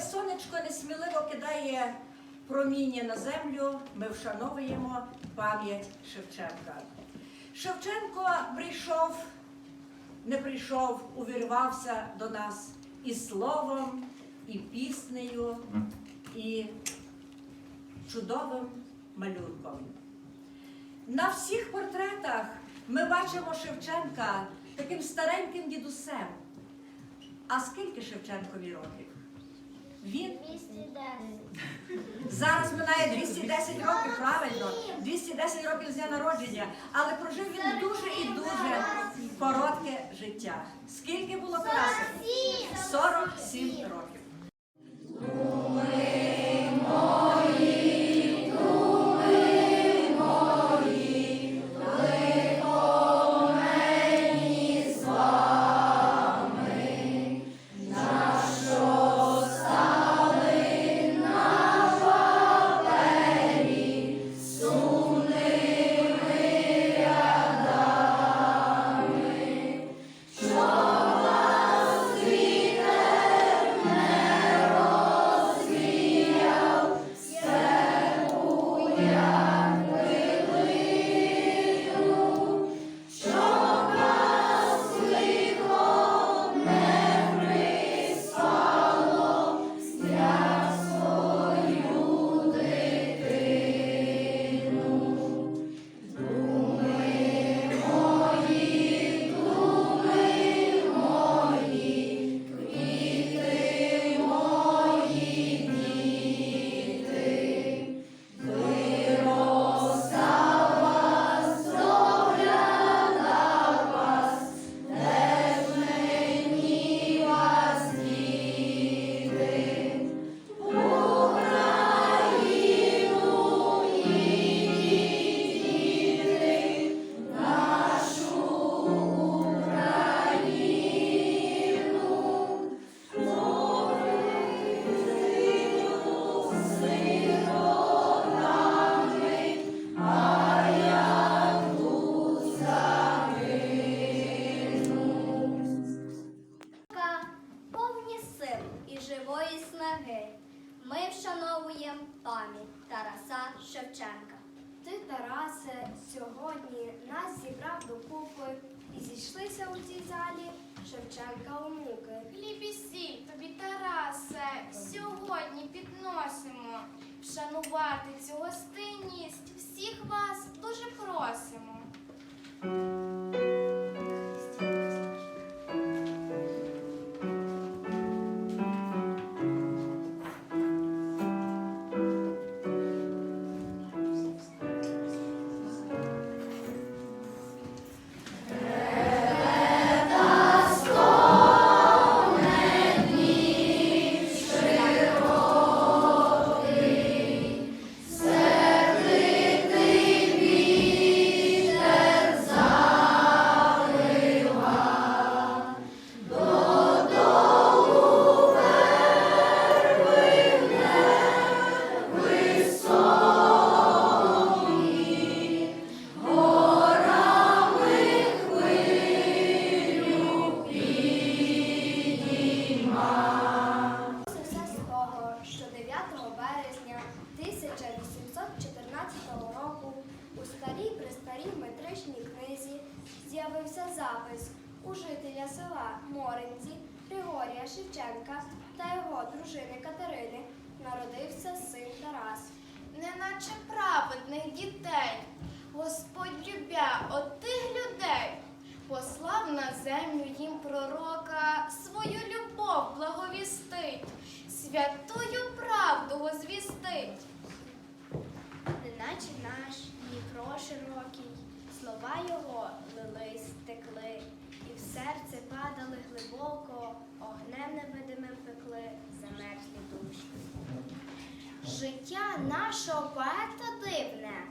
сонечко несміливо кидає проміння на землю, ми вшановуємо пам'ять Шевченка. Шевченко прийшов, не прийшов, увірвався до нас і словом, і піснею, і чудовим малюнком. На всіх портретах ми бачимо Шевченка таким стареньким дідусем. А скільки Шевченкові років? Він 210. зараз минає 210 років, правильно, 210 років з дня народження, але прожив він дуже і дуже коротке життя. Скільки було Тарасу? 47 років. Зібрав докупи і зійшлися у цій залі Шевченка у муки. Хліб і сіль тобі, Тарасе, сьогодні підносимо. Вшанувати цю гостинність всіх вас дуже просимо. З'явився запис у жителя села Моринці Григорія Шевченка та його дружини Катерини народився син Тарас. Неначе праведних дітей, Господь любя отих людей, послав на землю їм пророка, свою любов благовістить, святую правду возвістить. Неначе наш Дніпро широкий, слова його лились, текли, і в серце падали глибоко, огнем невидимим пекли замерзлі душі. Життя нашого поета дивне.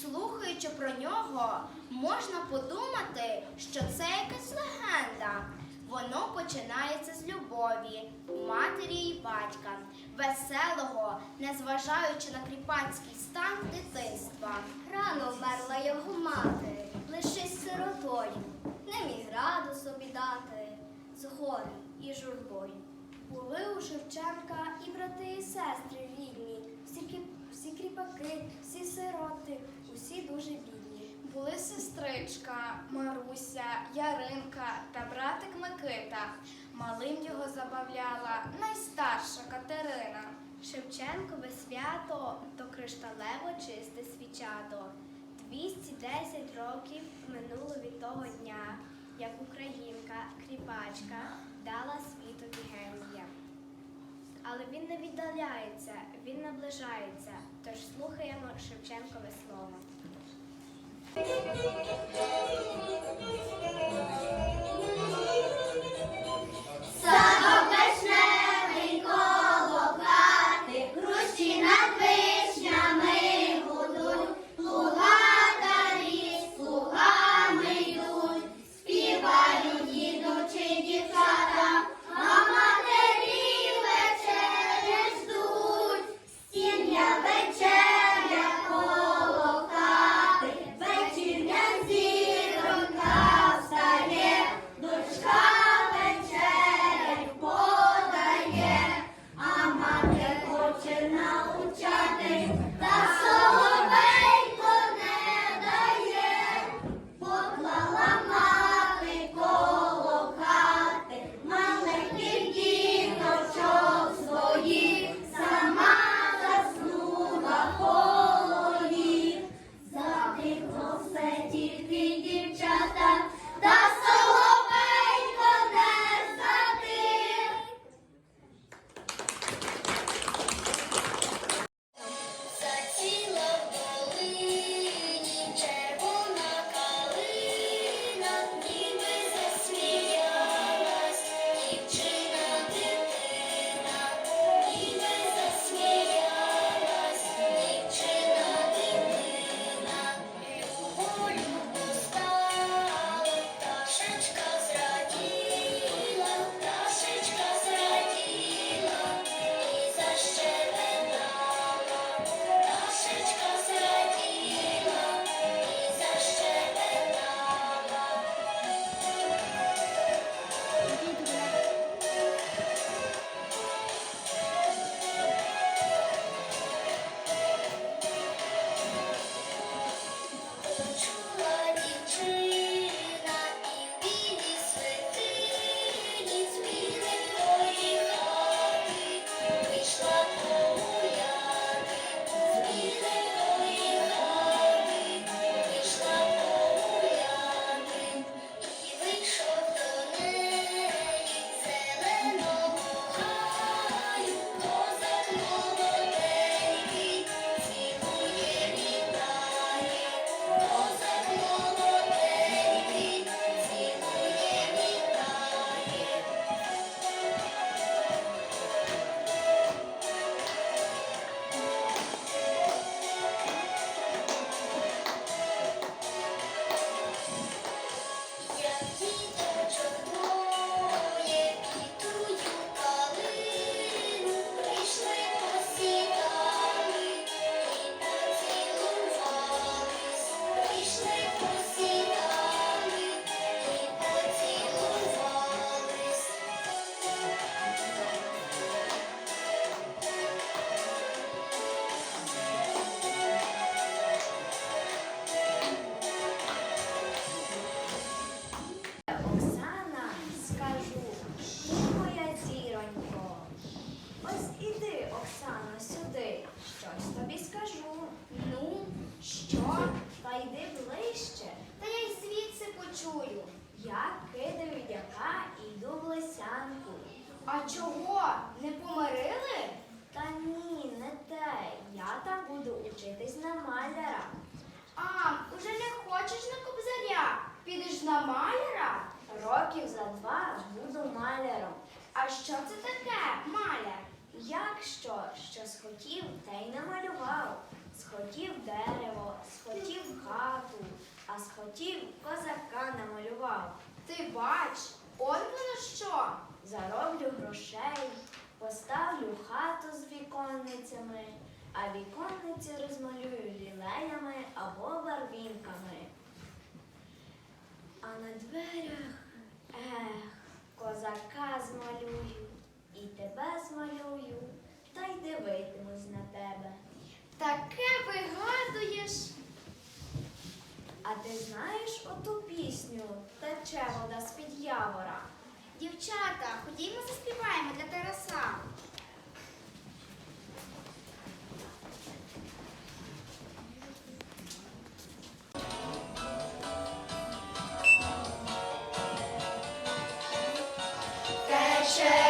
Слухаючи про нього, можна подумати, що це якась легенда. Воно починається з любові, матері і батька, веселого, незважаючи на кріпацький стан дитинства. Рано вмерла його мати, лишись сиротою, не міг раду собі дати, з горем і журбою. Були у Шевченка і брати і сестри рідні, всі, всі кріпаки, всі сироти, усі дуже бідні. Були сестричка Маруся, Яринка та братик Микита. Малим його забавляла найстарша Катерина. Шевченкове свято то кришталево чисте свічадо. 210 років минуло від того дня, як українка, кріпачка дала світові генія. Але він не віддаляється, він наближається. Тож слухаємо Шевченкове слово. Заціла ближче. Та я й звідси почую. Я кидаю дяка і йду в лисянку. А чого? Не помирили? Та ні, не те. Я там буду учитись на маляра. А, уже не хочеш на кобзаря? Підеш на маляра? Років за два буду маляром. А що це таке, маляр? Як що, що схотів, те й намалював. Схотів дерево, схотів хату, а схотів козака намалював. Ти бач, от воно що? Зароблю грошей, поставлю хату з віконницями, а віконниці розмалюю лілеями або барвінками. А на дверях, ех, козака змалюю, і тебе змалюю, та й дивитимусь на тебе. Таке вигадуєш. А ти знаєш оту пісню Тече вода з-під явора? Дівчата, ходімо заспіваємо для Тараса. Тече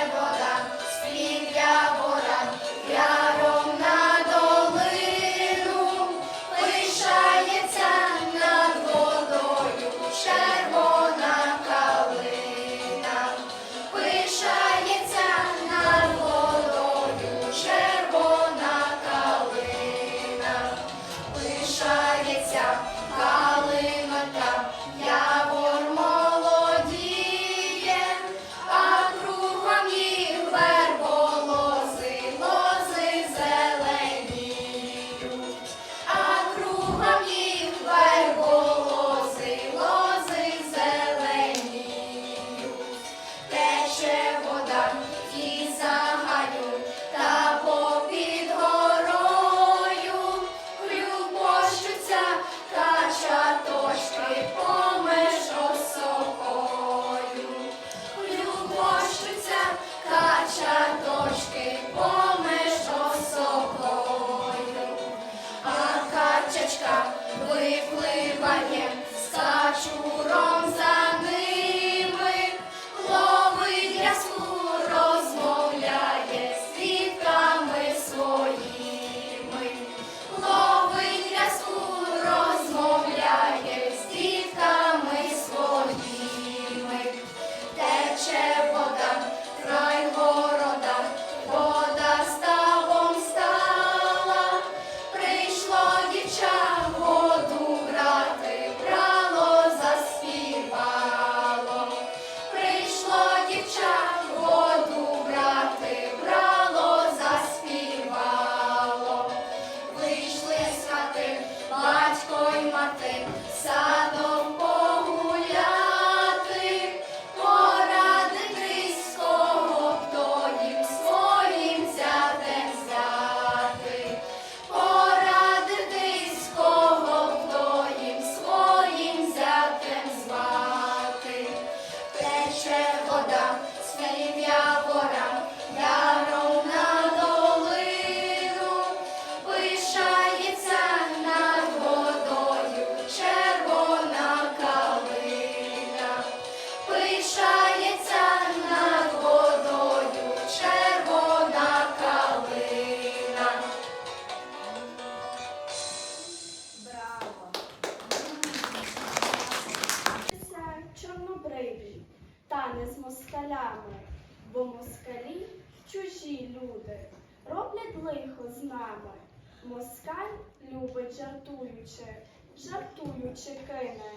Москаль любить жартуючи, жартуючи кине,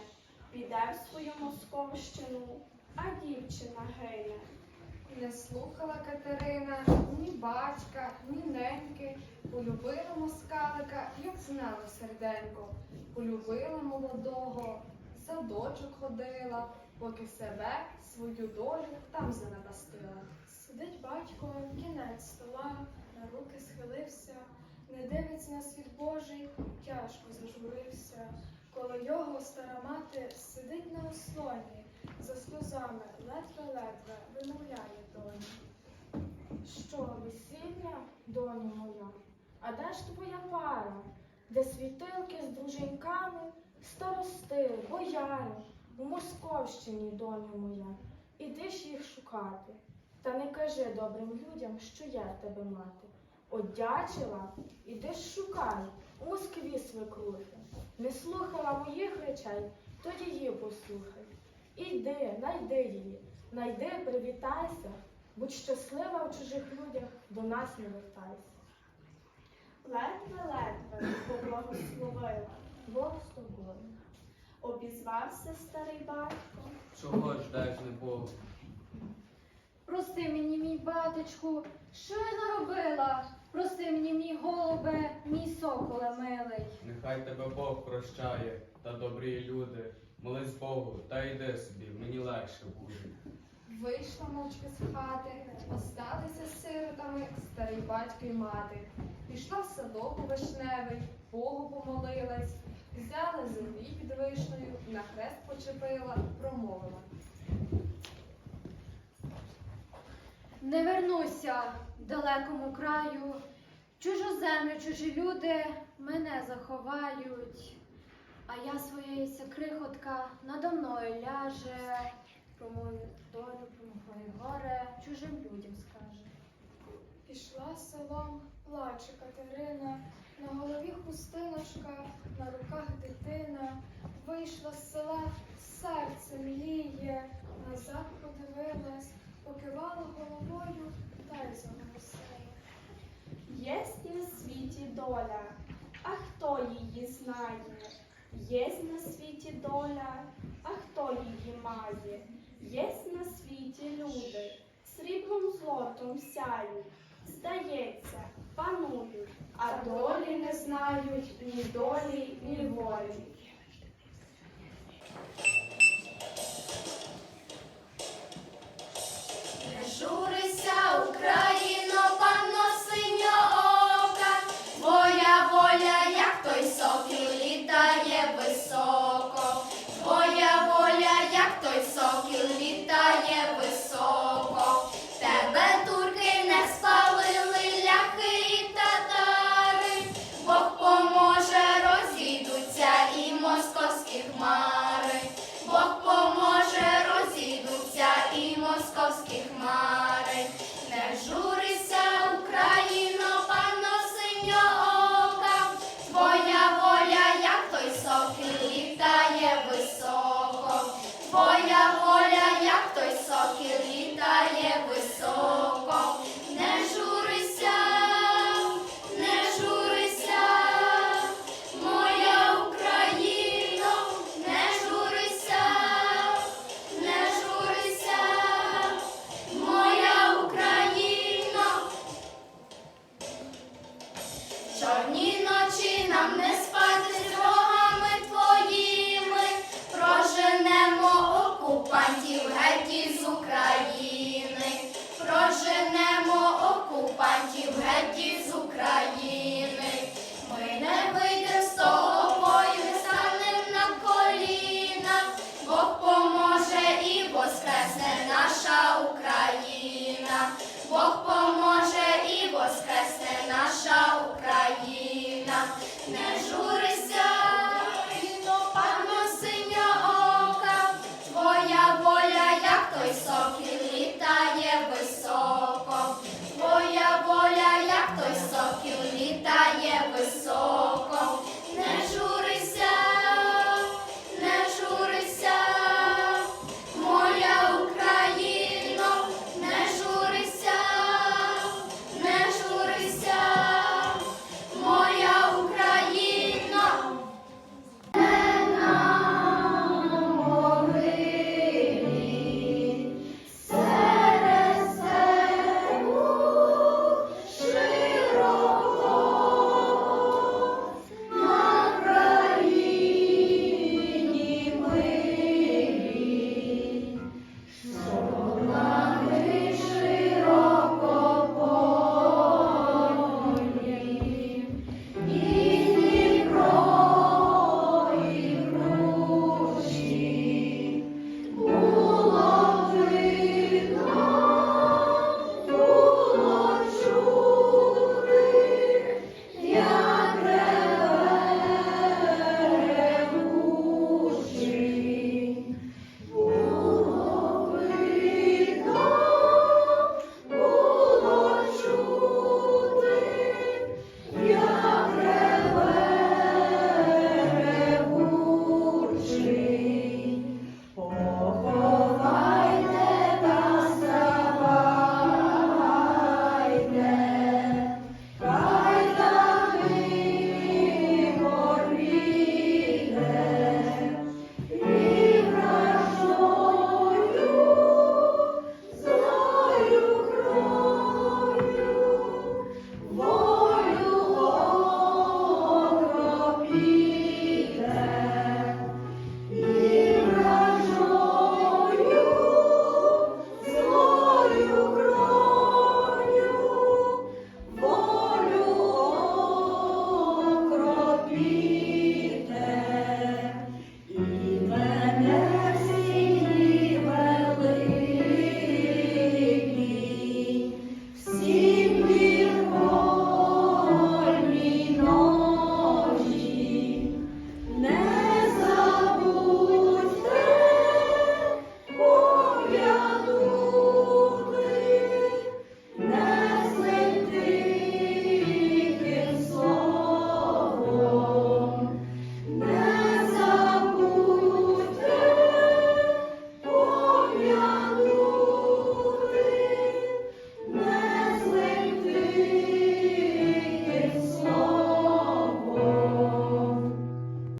піде в свою московщину, а дівчина гине. Не слухала Катерина ні батька, ні неньки. Полюбила москалика, як знала серденько. Полюбила молодого, садочок ходила, поки себе, свою долю там занапастила. Сидить батько, кінець стола, на руки схилився, не дивиться на світ Божий, тяжко зажурився. Коло його стара мати сидить на ослоні, за сльозами ледве-ледве вимовляє доні. Що, весілля, доню моя? А де ж твоя пара? Де світилки з дружинками, старости, бояри, у Московщині, доню моя, іди ж їх шукати. Та не кажи добрим людям, що я тебе мати. Одячила, іди ж шукай, у Москві свекрухи. Не слухала моїх речей, то її послухай. Іди, найди її, найди, привітайся, будь щаслива в чужих людях, до нас не вертайся. Ледве-ледве поблагословила, Бог з тобою. Обізвався старий батько. Чого ждеш не Богу? Прости мені, мій батечку, що я наробила? Прости мені, мій голубе, мій соколе милий. Нехай тебе Бог прощає, та добрі люди. Молись Богу, та йди собі, мені легше буде. Вийшла мовчки з хати, осталися з сиротами старий батько, і мати. Пішла в садок у вишневий, Богу помолилась, взяла землі під вишнею, на хрест почепила, промовила. Не вернуся далекому краю, чужу землю, чужі люди мене заховають, а я своєї крихотка надо мною ляже, про мою долю, про моє горе чужим людям скаже. Пішла селом, плаче Катерина, на голові хустиночка, на руках дитина. Вийшла з села, серце мліє, назад подивилась, покивала головою. Єсть на світі доля, а хто її знає? Єсть на світі доля, а хто її має? Єсть на світі люди, сріблом злотом сяють. Здається, панують, а долі не знають ні долі, ні волі. Журися, Україно, панно.